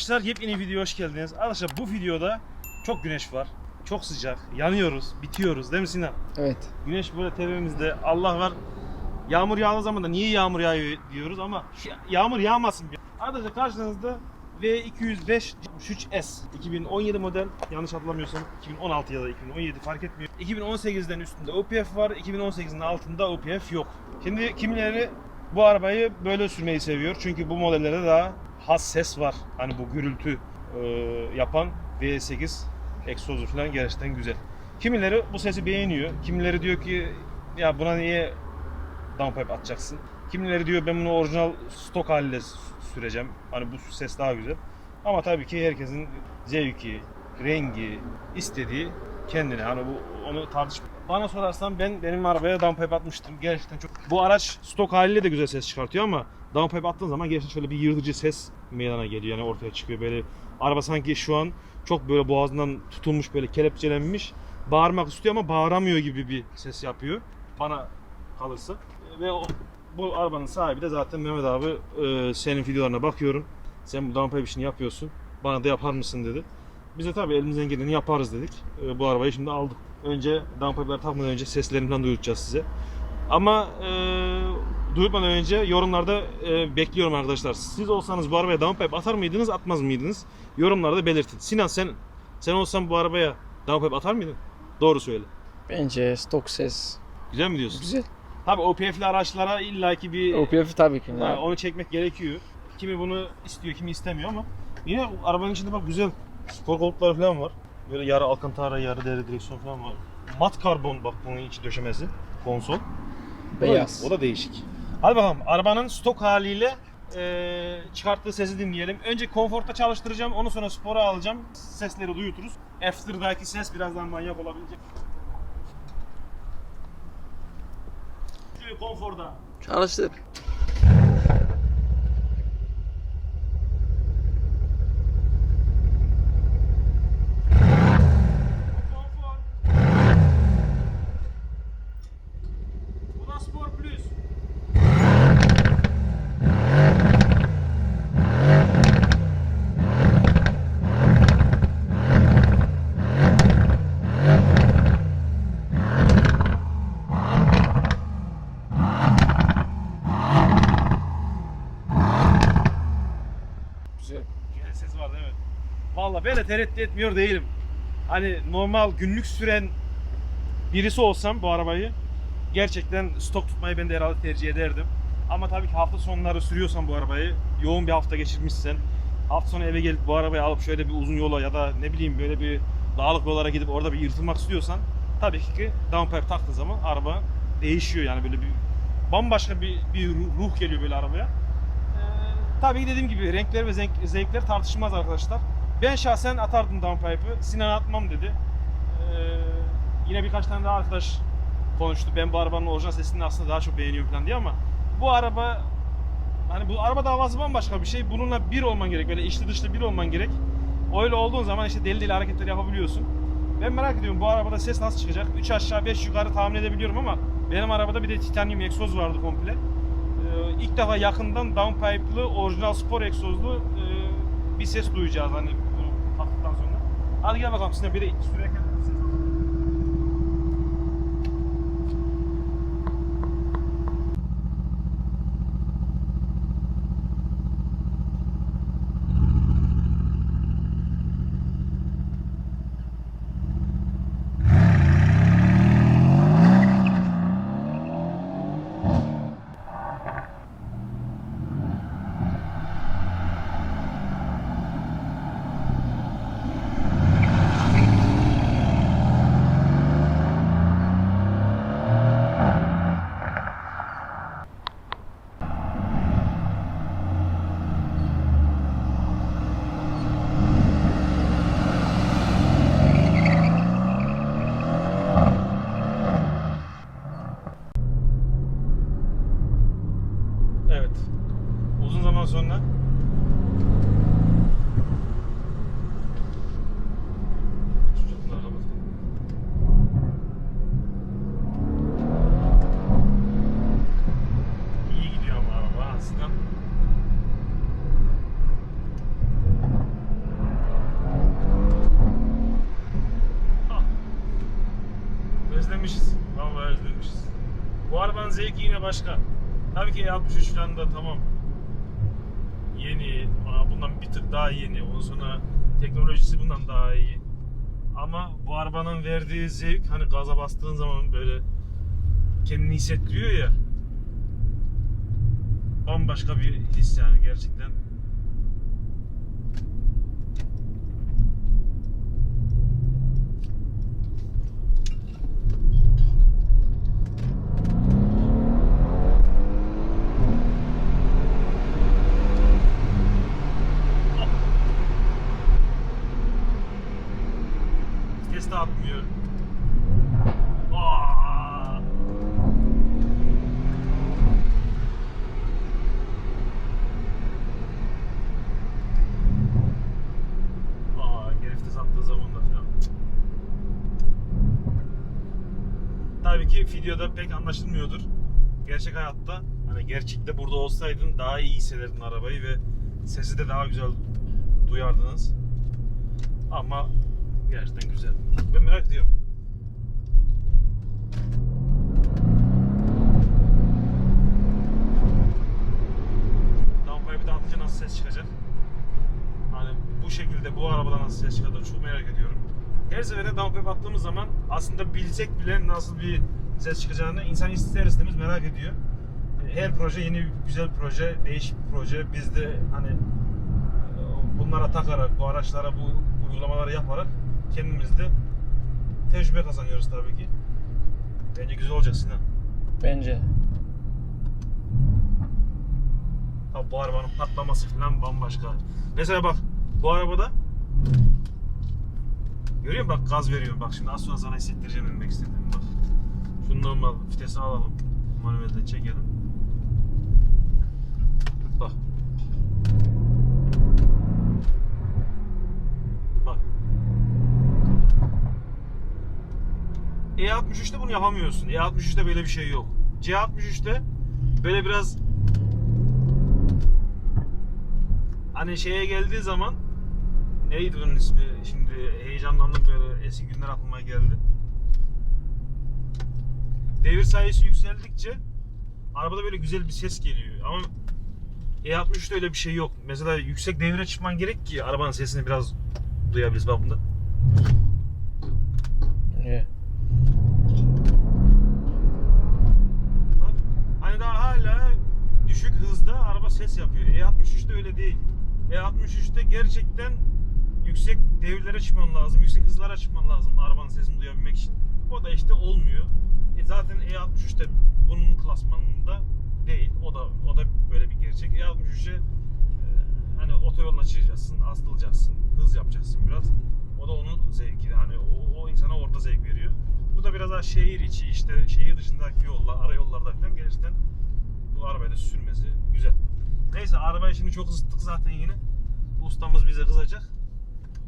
arkadaşlar yepyeni videoya hoş geldiniz. Arkadaşlar bu videoda çok güneş var. Çok sıcak. Yanıyoruz. Bitiyoruz. Değil mi Sinan? Evet. Güneş böyle tepemizde. Allah var. Yağmur yağdığı zaman da niye yağmur yağıyor diyoruz ama ya- yağmur yağmasın. Arkadaşlar karşınızda V205 3S 2017 model yanlış hatırlamıyorsam 2016 ya da 2017 fark etmiyor. 2018'den üstünde OPF var, 2018'in altında OPF yok. Şimdi kimileri bu arabayı böyle sürmeyi seviyor çünkü bu modellerde daha has ses var. Hani bu gürültü e, yapan V8 egzozu falan gerçekten güzel. Kimileri bu sesi beğeniyor. Kimileri diyor ki ya buna niye downpipe atacaksın? Kimileri diyor ben bunu orijinal stok haliyle süreceğim. Hani bu ses daha güzel. Ama tabii ki herkesin zevki, rengi, istediği kendine. Hani bu onu tartış. Bana sorarsan ben benim arabaya downpipe atmıştım. Gerçekten çok. Bu araç stok haliyle de güzel ses çıkartıyor ama downpipe attığın zaman gerçekten şöyle bir yırtıcı ses meydana geliyor. Yani ortaya çıkıyor böyle. Araba sanki şu an çok böyle boğazından tutulmuş böyle kelepçelenmiş. Bağırmak istiyor ama bağıramıyor gibi bir ses yapıyor. Bana kalırsa. Ve o, bu arabanın sahibi de zaten Mehmet abi e, senin videolarına bakıyorum. Sen bu downpipe işini yapıyorsun. Bana da yapar mısın dedi. Biz de tabii elimizden geleni yaparız dedik. E, bu arabayı şimdi aldık. Önce downpipe'ları takmadan önce seslerini duyuracağız size. Ama e, duyurmadan önce yorumlarda e, bekliyorum arkadaşlar. Siz olsanız bu arabaya downpipe atar mıydınız, atmaz mıydınız? Yorumlarda belirtin. Sinan sen sen olsan bu arabaya downpipe atar mıydın? Doğru söyle. Bence stok ses Güzel mi diyorsun? güzel. Tabii OPF'li araçlara illaki bir OPF tabii ki. Ha, Ya. onu çekmek gerekiyor. Kimi bunu istiyor, kimi istemiyor ama yine arabanın içinde bak güzel spor koltukları falan var. Böyle yarı alcantara, yarı deri direksiyon falan var. Mat karbon bak bunun içi döşemesi. Konsol. O da- Beyaz. O da değişik. Hadi bakalım arabanın stok haliyle eee, çıkarttığı sesi dinleyelim. Önce konforta çalıştıracağım, onu sonra spora alacağım. Sesleri duyuturuz. After'daki ses birazdan manyak olabilecek. Şöyle konforda. Çalıştır. Konfor. Bu da Spor Plus. Güzel. Güzel ses vardı evet. Vallahi ben de tereddüt etmiyor değilim. Hani normal günlük süren birisi olsam bu arabayı gerçekten stok tutmayı ben de herhalde tercih ederdim. Ama tabii ki hafta sonları sürüyorsan bu arabayı, yoğun bir hafta geçirmişsen, hafta sonu eve gelip bu arabayı alıp şöyle bir uzun yola ya da ne bileyim böyle bir dağlık yollara gidip orada bir yırtılmak istiyorsan tabii ki downpipe taktığın zaman araba değişiyor yani böyle bir bambaşka bir, bir ruh- geliyor böyle arabaya. Ee, tabii dediğim gibi renkler ve zevk, zevkler tartışılmaz arkadaşlar. Ben şahsen atardım downpipe'ı. Sinan atmam dedi. Ee, yine birkaç tane daha arkadaş konuştu. Ben bu arabanın orijinal sesini aslında daha çok beğeniyorum falan diye ama bu araba hani bu araba davası bambaşka bir şey. Bununla bir olman gerek. Böyle içli dışlı bir olman gerek. Öyle olduğun zaman işte deli deli hareketler yapabiliyorsun. Ben merak ediyorum bu arabada ses nasıl çıkacak? 3 aşağı 5 yukarı tahmin edebiliyorum ama benim arabada bir de titanyum egzoz vardı komple. Ee, ilk defa yakından downpipe'lı orijinal spor egzozlu e, bir ses duyacağız hani bunu taktıktan sonra. Hadi gel bakalım sizinle bir de sürerken başka. Tabii ki E63 falan da tamam. Yeni, bundan bir tık daha yeni. Ondan sonra teknolojisi bundan daha iyi. Ama bu arabanın verdiği zevk hani gaza bastığın zaman böyle kendini hissettiriyor ya. Bambaşka bir his yani gerçekten. Vites de atmıyor. Aa! Aa, geri vites attığı zaman da falan. Tabii ki videoda pek anlaşılmıyordur. Gerçek hayatta hani gerçekte burada olsaydın daha iyi hissederdin arabayı ve sesi de daha güzel duyardınız. Ama gerçekten güzel. Ben merak ediyorum. Downpipe'ı dağıtınca nasıl ses çıkacak? Hani bu şekilde bu arabada nasıl ses çıkacak çok merak ediyorum. Her seferinde downpipe attığımız zaman aslında bilsek bile nasıl bir ses çıkacağını insan ister istemez merak ediyor. Her proje yeni bir güzel proje, değişik bir proje. Biz de hani bunlara takarak, bu araçlara bu uygulamaları yaparak kendimiz de tecrübe kazanıyoruz tabii ki. Bence güzel olacak Sinan. Bence. Tabii bu arabanın patlaması falan bambaşka. Mesela bak bu arabada Görüyor musun bak gaz veriyor. Bak şimdi az sonra sana hissettireceğim demek istedim bak. Şunu normal vitesi alalım. Manuelden çekelim. Bak. Bak. E63'te bunu yapamıyorsun. E63'te böyle bir şey yok. C63'te böyle biraz hani şeye geldiği zaman neydi bunun ismi? Şimdi heyecanlandım böyle eski günler aklıma geldi. Devir sayısı yükseldikçe arabada böyle güzel bir ses geliyor ama E63'te öyle bir şey yok. Mesela yüksek devire çıkman gerek ki arabanın sesini biraz duyabiliriz bak bunda. Bak hani daha hala düşük hızda araba ses yapıyor. E63'te öyle değil. E63'te gerçekten yüksek devirlere çıkman lazım, yüksek hızlara çıkman lazım arabanın sesini duyabilmek için. O da işte olmuyor. E zaten E63'te bunun klasmanında değil. O da o da böyle bir gerçek. E63'e e, hani otoyoluna çıkacaksın, astılacaksın, hız yapacaksın biraz. O da onun zevki. Hani o, o insana orada zevk veriyor. Bu da biraz daha şehir içi işte şehir dışındaki yollar, ara yollarda falan gerçekten bu arabayı da sürmesi güzel. Neyse arabayı şimdi çok ısıttık zaten yine. Ustamız bize kızacak.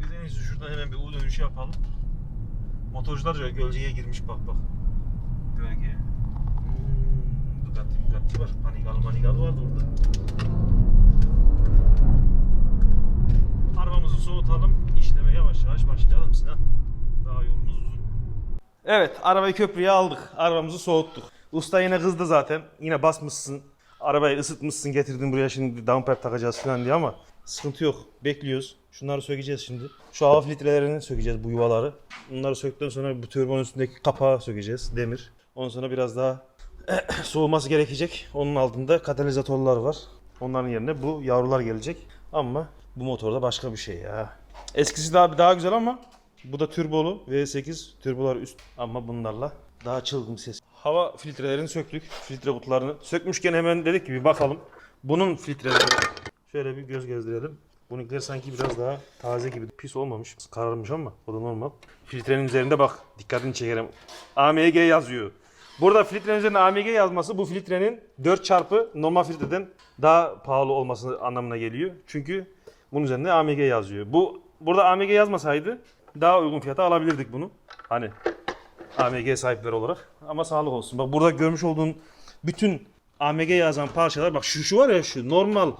Biz en iyisi şuradan hemen bir U dönüşü yapalım. Motorcular gölgeye girmiş bak bak. Gölge. Bugatti Bugatti var. Panigalı manigalı vardı orada. Arabamızı soğutalım. İşleme yavaş yavaş başlayalım Sinan. Daha yolumuz uzun. Evet arabayı köprüye aldık. Arabamızı soğuttuk. Usta yine kızdı zaten. Yine basmışsın. Arabayı ısıtmışsın getirdin buraya şimdi downpipe takacağız falan diye ama sıkıntı yok. Bekliyoruz. Şunları sökeceğiz şimdi. Şu hava filtrelerini sökeceğiz bu yuvaları. Bunları söktükten sonra bu turbonun üstündeki kapağı sökeceğiz. Demir. Ondan sonra biraz daha soğuması gerekecek. Onun altında katalizatörler var. Onların yerine bu yavrular gelecek. Ama bu motorda başka bir şey ya. Eskisi daha daha güzel ama bu da turbolu V8 turbolar üst ama bunlarla daha çılgın ses. Hava filtrelerini söktük. Filtre kutularını sökmüşken hemen dedik ki bir bakalım. Bunun filtreleri şöyle bir göz gezdirelim. Bununkiler sanki biraz daha taze gibi. Pis olmamış. Kararmış ama o da normal. Filtrenin üzerinde bak. Dikkatini çekerim. AMG yazıyor. Burada filtrenin üzerinde AMG yazması bu filtrenin 4 çarpı normal filtreden daha pahalı olması anlamına geliyor. Çünkü bunun üzerinde AMG yazıyor. Bu burada AMG yazmasaydı daha uygun fiyata alabilirdik bunu. Hani AMG sahipleri olarak. Ama sağlık olsun. Bak burada görmüş olduğun bütün AMG yazan parçalar bak şu şu var ya şu normal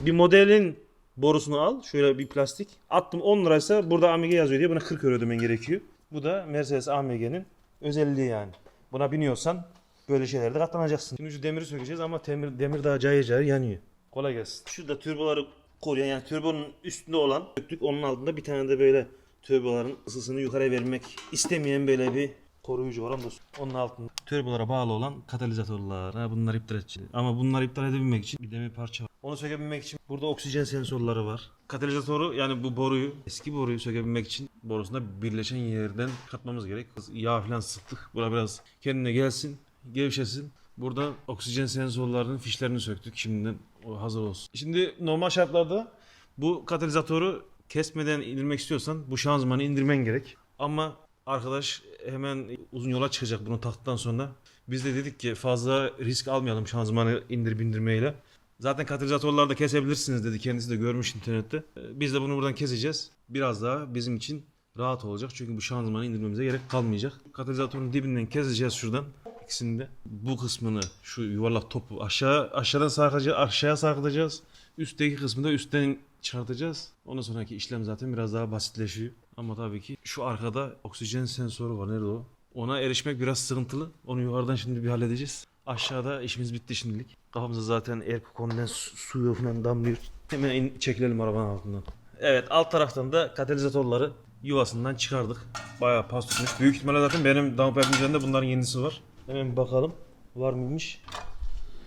bir modelin borusunu al. Şöyle bir plastik. Attım 10 liraysa burada AMG yazıyor diye buna 40 euro ödemen gerekiyor. Bu da Mercedes AMG'nin özelliği yani. Buna biniyorsan Böyle şeylerde katlanacaksın. Şimdi şu demiri sökeceğiz ama demir, demir daha cayır cayır yanıyor. Kolay gelsin. Şurada turboları koruyan yani turbonun üstünde olan söktük. Onun altında bir tane de böyle turboların ısısını yukarı vermek istemeyen böyle bir koruyucu var. Onu onun altında turbolara bağlı olan katalizatörler. Ha, bunları iptal edeceğiz. Ama bunları iptal edebilmek için bir demir parça var. Onu sökebilmek için burada oksijen sensörleri var. Katalizatörü yani bu boruyu eski boruyu sökebilmek için borusunda birleşen yerden katmamız gerek. Yağ falan sıktık. Bura biraz kendine gelsin, gevşesin. Burada oksijen sensörlerinin fişlerini söktük. Şimdiden o hazır olsun. Şimdi normal şartlarda bu katalizatörü kesmeden indirmek istiyorsan bu şanzımanı indirmen gerek. Ama arkadaş hemen uzun yola çıkacak bunu taktıktan sonra. Biz de dedik ki fazla risk almayalım şanzımanı indir bindirmeyle. Zaten katalizatörleri de kesebilirsiniz dedi. Kendisi de görmüş internette. Ee, Biz de bunu buradan keseceğiz. Biraz daha bizim için rahat olacak. Çünkü bu şanzımanı indirmemize gerek kalmayacak. Katalizatörün dibinden keseceğiz şuradan. İkisini de. Bu kısmını şu yuvarlak topu aşağı aşağıdan sarkacağız, aşağıya sarkıtacağız. Üstteki kısmı da üstten çıkartacağız. Ondan sonraki işlem zaten biraz daha basitleşiyor. Ama tabii ki şu arkada oksijen sensörü var. Nerede o? Ona erişmek biraz sıkıntılı. Onu yukarıdan şimdi bir halledeceğiz. Aşağıda işimiz bitti şimdilik. Kafamıza zaten air kondens suyu falan damlıyor. Hemen in- çekilelim arabanın altından. Evet alt taraftan da katalizatörleri yuvasından çıkardık. Bayağı pas tutmuş. Büyük ihtimalle zaten benim downpipe'in üzerinde bunların yenisi var. Hemen bakalım. Var mıymış?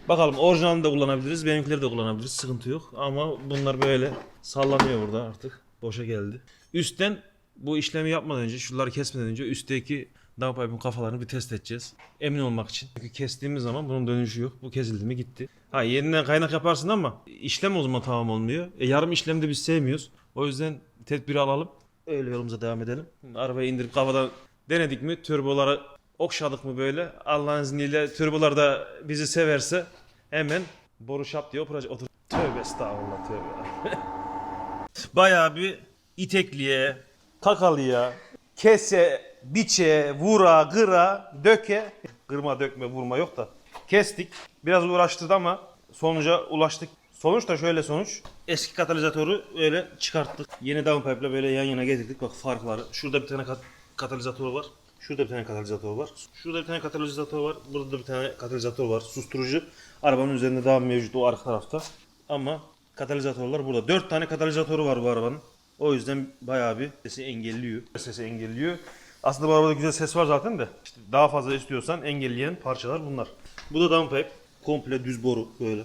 Bakalım orijinalini de kullanabiliriz. Benimkileri de kullanabiliriz. Sıkıntı yok. Ama bunlar böyle sallanıyor burada artık. Boşa geldi. Üstten bu işlemi yapmadan önce, şunları kesmeden önce üstteki downpipe'in kafalarını bir test edeceğiz. Emin olmak için. Çünkü kestiğimiz zaman bunun dönüşü yok. Bu kesildi mi gitti. Ha yeniden kaynak yaparsın ama işlem o zaman tamam olmuyor. E, yarım işlemde biz sevmiyoruz. O yüzden tedbiri alalım. Öyle yolumuza devam edelim. Arabayı indirip kafadan denedik mi? Turboları okşadık mı böyle? Allah'ın izniyle turbolar da bizi severse hemen boru şap diye oturacak. Otur. Tövbe estağfurullah tövbe. Bayağı bir itekliye, kakalıya, kese, biçe, vura, gıra, döke. Kırma, dökme, vurma yok da. Kestik. Biraz uğraştırdı ama sonuca ulaştık. Sonuç da şöyle sonuç. Eski katalizatörü öyle çıkarttık. Yeni downpipe ile böyle yan yana getirdik. Bak farkları. Şurada bir tane kat- katalizatör var. Şurada bir tane katalizatör var. Şurada bir tane katalizatör var. Burada da bir tane katalizatör var. Susturucu arabanın üzerinde daha mevcut o arka tarafta. Ama katalizatörler burada. 4 tane katalizatörü var bu arabanın. O yüzden bayağı bir sesi engelliyor. Sesi engelliyor. Aslında bu arabada güzel ses var zaten de. İşte daha fazla istiyorsan engelleyen parçalar bunlar. Bu da downpipe. Komple düz boru böyle.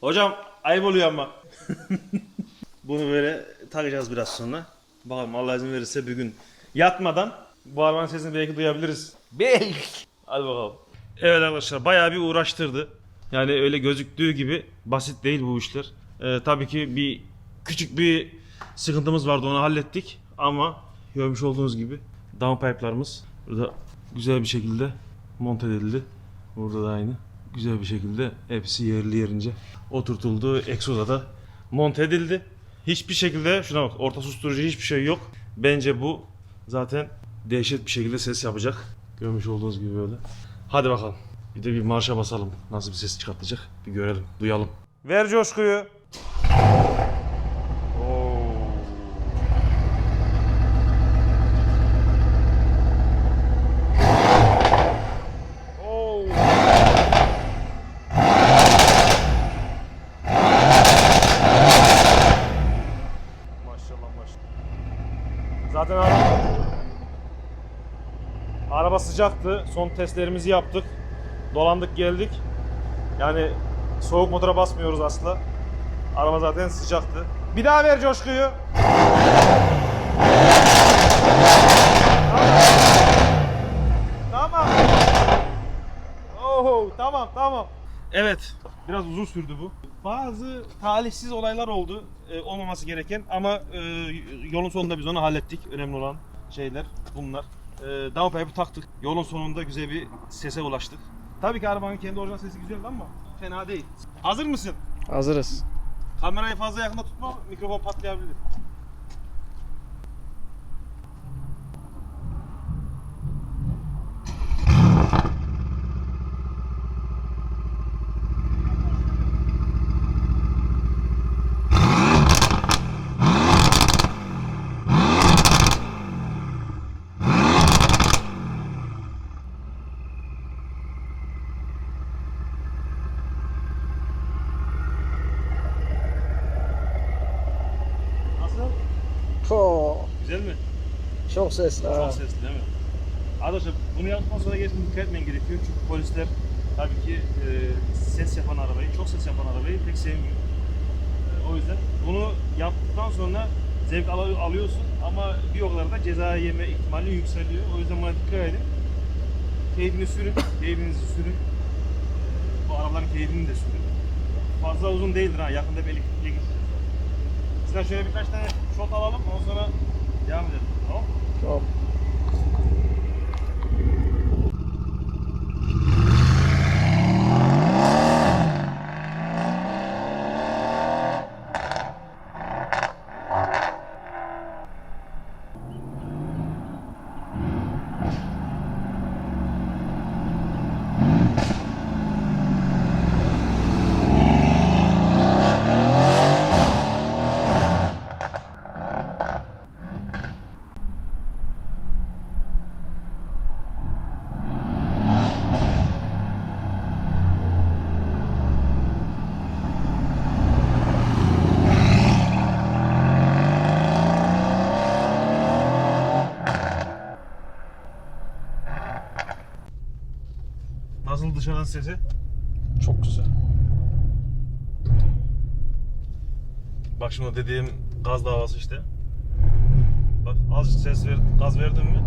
Hocam ayıp oluyor ama. Bunu böyle takacağız biraz sonra. Bakalım Allah izin verirse bir gün yatmadan bu arabanın sesini belki duyabiliriz. Belki. Hadi bakalım. Evet arkadaşlar bayağı bir uğraştırdı. Yani öyle gözüktüğü gibi basit değil bu işler. Ee, tabii ki bir küçük bir sıkıntımız vardı onu hallettik. Ama görmüş olduğunuz gibi downpipe'larımız burada güzel bir şekilde monte edildi. Burada da aynı. Güzel bir şekilde hepsi yerli yerince oturtuldu. Egzoza da monte edildi. Hiçbir şekilde şuna bak orta susturucu hiçbir şey yok. Bence bu zaten dehşet bir şekilde ses yapacak. Görmüş olduğunuz gibi böyle. Hadi bakalım. Bir de bir marşa basalım. Nasıl bir ses çıkartacak bir görelim, duyalım. Ver coşkuyu. Araba sıcaktı. Son testlerimizi yaptık. Dolandık geldik. Yani soğuk motora basmıyoruz asla. Araba zaten sıcaktı. Bir daha ver coşkuyu. Tamam. Oho, tamam tamam. Evet, biraz uzun sürdü bu. Bazı talihsiz olaylar oldu, e, olmaması gereken ama e, yolun sonunda biz onu hallettik. Önemli olan şeyler bunlar. E, downpipe'ı taktık. Yolun sonunda güzel bir sese ulaştık. Tabii ki arabanın kendi orijinal sesi güzeldi ama fena değil. Hazır mısın? Hazırız. Kamerayı fazla yakında tutma, mikrofon patlayabilir. Güzel mi? çok sesli ha. Çok sesli değil mi? Arkadaşlar bunu yaptıktan sonra gerçekten dikkat etmen gerekiyor. Çünkü polisler tabii ki e, ses yapan arabayı, çok ses yapan arabayı pek sevmiyor. E, o yüzden bunu yaptıktan sonra zevk al- alıyorsun ama bir o kadar da ceza yeme ihtimali yükseliyor. O yüzden buna dikkat edin. Keyfini sürün, keyfinizi sürün. E, bu arabaların keyfini de sürün. Fazla uzun değildir ha, yakında bir elektrikliye gideceğiz. Sizden şöyle birkaç tane shot alalım, ondan sonra devam edelim. Tamam mı? Dışarıdan sesi? Çok güzel. Bak şimdi dediğim gaz davası işte. Bak az ses ver, gaz verdin mi?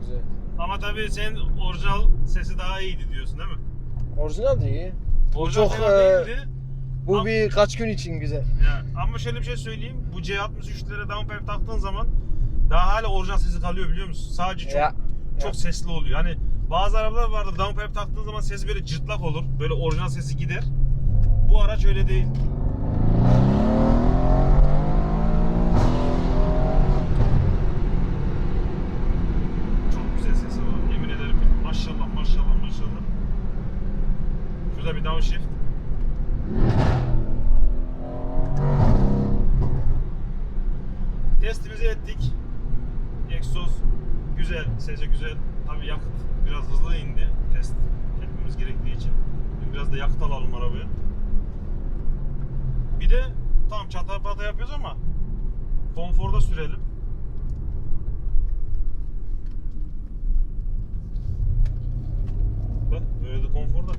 Güzel güzel. Ama tabii sen orijinal sesi daha iyiydi diyorsun değil mi? Orijinal değil. Orijinal çok, e, değildi. Bu Am- birkaç gün için güzel. Ya, ama şöyle bir şey söyleyeyim. Bu C63'lere downpipe taktığın zaman daha hala orijinal sesi kalıyor biliyor musun? Sadece çok Ya, çok ya. sesli oluyor. Hani bazı arabalar vardır downpipe taktığın zaman sesi böyle cırtlak olur. Böyle orijinal sesi gider. Bu araç öyle değil. Çok güzel sesi var. Yemin ederim. Maşallah maşallah maşallah. Şurada bir downshift. Testimizi ettik. Egzoz güzel, sesi güzel. Tabii yakıt biraz hızlı indi test etmemiz gerektiği için. Biraz da yakıt alalım arabaya. Bir de tam çata pata yapıyoruz ama konforda sürelim. Bak böyle de konforda.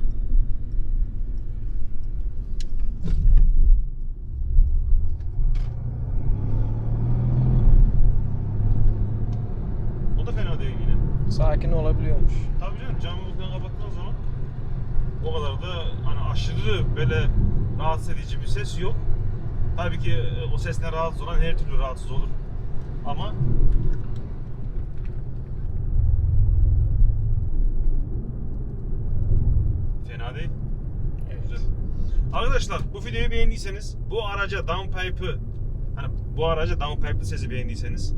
O da fena değil yine. Sakin olabiliyormuş. Tabii canım camı falan kapattığın zaman o kadar da hani aşırı böyle rahatsız edici bir ses yok. Tabii ki e, o sesle rahatsız olan her türlü rahatsız olur. Ama fena değil. Güzel. Arkadaşlar bu videoyu beğendiyseniz bu araca downpipe'ı hani bu araca downpipe'lı sesi beğendiyseniz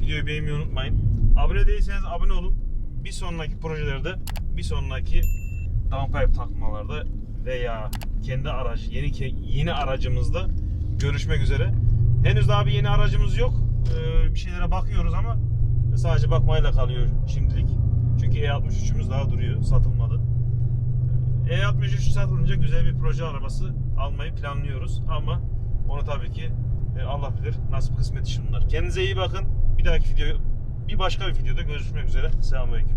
videoyu beğenmeyi unutmayın. Abone değilseniz abone olun. Bir sonraki projelerde bir sonraki downpipe takmalarda veya kendi aracı yeni yeni aracımızda görüşmek üzere. Henüz daha bir yeni aracımız yok. Ee, bir şeylere bakıyoruz ama sadece bakmayla kalıyor şimdilik. Çünkü E63'ümüz daha duruyor, satılmadı. E63 satılınca güzel bir proje arabası almayı planlıyoruz ama onu tabii ki e, Allah bilir nasip kısmet işi bunlar. Kendinize iyi bakın. Bir dahaki video bir başka bir videoda görüşmek üzere. Selamünaleyküm.